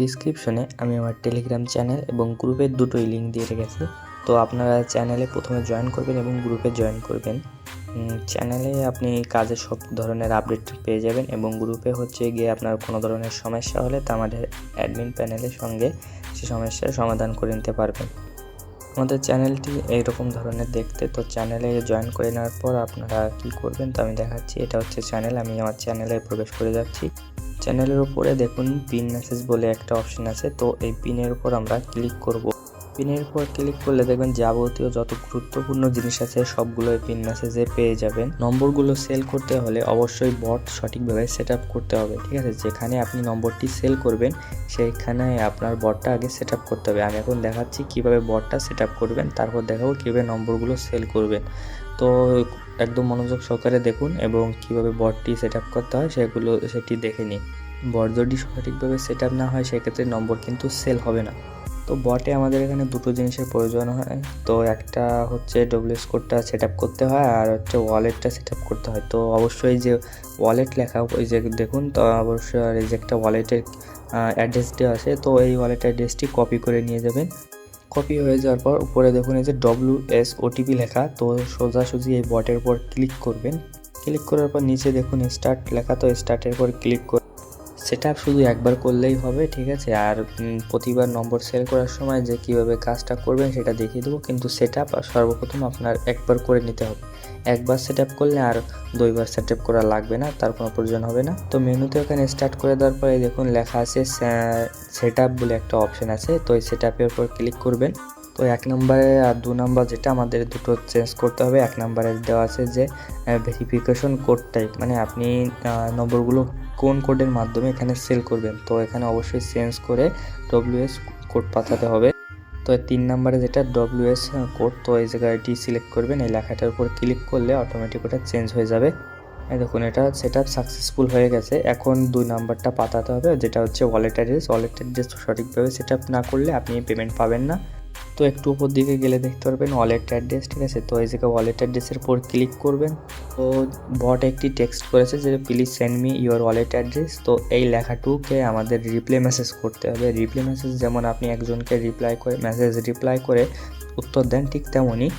ডিসক্রিপশনে আমি আমার টেলিগ্রাম চ্যানেল এবং গ্রুপের দুটোই লিঙ্ক দিয়ে রেখেছি। তো আপনারা চ্যানেলে প্রথমে জয়েন করবেন এবং গ্রুপে জয়েন করবেন। চ্যানেলে আপনি কাজের সব ধরনের আপডেট পেয়ে যাবেন এবং গ্রুপে হচ্ছে গিয়ে আপনার কোনো ধরনের সমস্যা হলে তা আমাদের অ্যাডমিন প্যানেলের সঙ্গে সে সমস্যার সমাধান করে নিতে পারবেন। আমাদের চ্যানেলটি এইরকম ধরনের দেখতে, তো চ্যানেলে জয়েন করে নেওয়ার পর আপনারা কি করবেন তো আমি দেখাচ্ছি। এটা হচ্ছে চ্যানেল আমি আমার চ্যানেলে প্রবেশ করে যাচ্ছি। চ্যানেলের উপরে দেখুন পিন মেসেজ বলে একটা অপশন আছে, তো এই পিনের উপর আমরা ক্লিক করব। পিনের উপর ক্লিক করলে দেখবেন যাবতীয় যত গুরুত্বপূর্ণ জিনিস আছে সবগুলো এই পিন মেসেজে পেয়ে যাবেন। নম্বরগুলো সেল করতে হলে অবশ্যই বট সঠিকভাবে সেট করতে হবে, ঠিক আছে? যেখানে আপনি নম্বরটি সেল করবেন সেইখানে আপনার বটটা আগে সেট করতে হবে। আমি এখন দেখাচ্ছি কীভাবে বটটা সেট করবেন, তারপর দেখাবো কীভাবে নম্বরগুলো সেল করবেন। তো একদম মনোযোগ সহকারে দেখুন এবং কীভাবে বটটি সেট করতে হয়, সেগুলো, সেটি দেখে নিন। বট যদি সঠিকভাবে সেট না হয়, সেক্ষেত্রে নম্বর কিন্তু সেল হবে না। তো বটে আমাদের এখানে দুটো জিনিসের প্রয়োজন হয়। তো একটা হচ্ছে ডব্লিউএস কোডটা সেট আপ করতে হয় আর হচ্ছে ওয়ালেটটা সেট আপ করতে হয়। তো অবশ্যই যে ওয়ালেট লেখা, ওই যে দেখুন, তো অবশ্যই আর এই যে একটা ওয়ালেটের অ্যাড্রেস দেওয়া আছে। তো এই ওয়ালেট অ্যাড্রেসটি কপি করে নিয়ে যাবেন। কপি হয়ে যাওয়ার পর উপরে দেখুন এই যে ডব্লিউ এস ওটিপি লেখা। তো সোজাসুজি এই বটের উপর ক্লিক করবেন। ক্লিক করার পর নিচে দেখুন স্টার্ট লেখা। তো স্টার্টের পর ক্লিক করে সেটা শুধু একবার করলেই হবে, ঠিক আছে? আর প্রতিবার নম্বর সেল করার সময় যে কীভাবে কাজটা করবেন সেটা দেখিয়ে দেবো, কিন্তু সেট আপ সর্বপ্রথম আপনার একবার করে নিতে হবে। একবার সেট আপ করলে আর দুইবার সেট আপ করা লাগবে না, তার কোনো প্রয়োজন হবে না। তো মেনুতে ওখানে স্টার্ট করে দেওয়ার পরে দেখুন লেখা আছে সেট আপ বলে একটা অপশন আছে, তো এই সেট আপের উপর ক্লিক করবেন। তো এক নম্বরে আর দু নম্বর যেটা আমাদের দুটো চেঞ্জ করতে হবে, এক নম্বরে দেওয়া আছে যে ভেরিফিকেশন কোড টাইপ মানে আপনি নম্বরগুলো কোন কোডের মাধ্যমে এখানে সেল করবেন। তো এখানে অবশ্যই চেঞ্জ করে ডব্লিউএস কোড পাঠাতে হবে। তো তিন নম্বরে যেটা ডব্লিউএস কোড তো এই জায়গাটি সিলেক্ট করবেন। এই লেখাটার উপর ক্লিক করলে অটোমেটিক ওটা চেঞ্জ হয়ে যাবে। দেখুন, এটা সেট আপ সাকসেসফুল হয়ে গেছে। এখন দুই নাম্বারটা পাঠাতে হবে, যেটা হচ্ছে ওয়ালেট অ্যাড্রেস ওয়ালেট অ্যাড্রেস সঠিকভাবে সেট আপ না করলে আপনি পেমেন্ট পাবেন না। তো একটু উপর দিকে গেলে দেখতে পারবেন ওয়ালেট অ্যাড্রেস ঠিক আছে? তো এই জায়গায় ওয়ালেট অ্যাড্রেসের উপর ক্লিক করবেন। তো বট একটি টেক্সট করেছে যে please send me your wallet address তো এই লেখাটুকে আমাদের রিপ্লাই মেসেজ করতে হবে। রিপ্লাই মেসেজ যেমন আপনি একজনকে রিপ্লাই করে মেসেজ রিপ্লাই করে উত্তর দেন, ঠিক তেমনই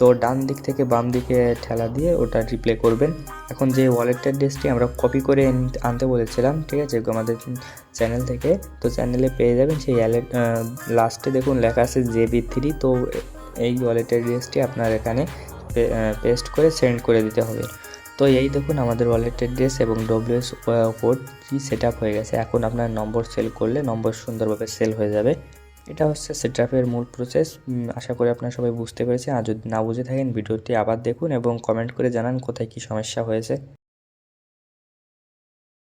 তো ডান দিক থেকে বাম দিকে ঠেলা দিয়ে ওটা রিপ্লে করবেন। এখন যে ওয়ালেট অ্যাড্রেসটি আমরা কপি করে আনতে বলেছিলাম, ঠিক আছে? আমাদের চ্যানেল থেকে। তো চ্যানেলে পেয়ে যাবেন সেই অ্যালেট লাস্টে দেখুন লেখা আছে জেবি থ্রি তো এই ওয়ালেট অ্যাড্রেসটি আপনার এখানে পেস্ট করে সেন্ড করে দিতে হবে। তো এই দেখুন আমাদের ওয়ালেট অ্যাড্রেস এবং ডব্লিউএস কোডটি সেট আপ হয়ে গেছে। এখন আপনার নম্বর সেল করলে নম্বর সুন্দরভাবে সেল হয়ে যাবে। এটা হচ্ছে সেটআপের মূল প্রসেস আশা করি আপনারা সবাই বুঝতে পেরেছেন। আর যদি না বুঝে থাকেন, ভিডিওটি আবার দেখুন এবং কমেন্ট করে জানান কোথায় কী সমস্যা হয়েছে।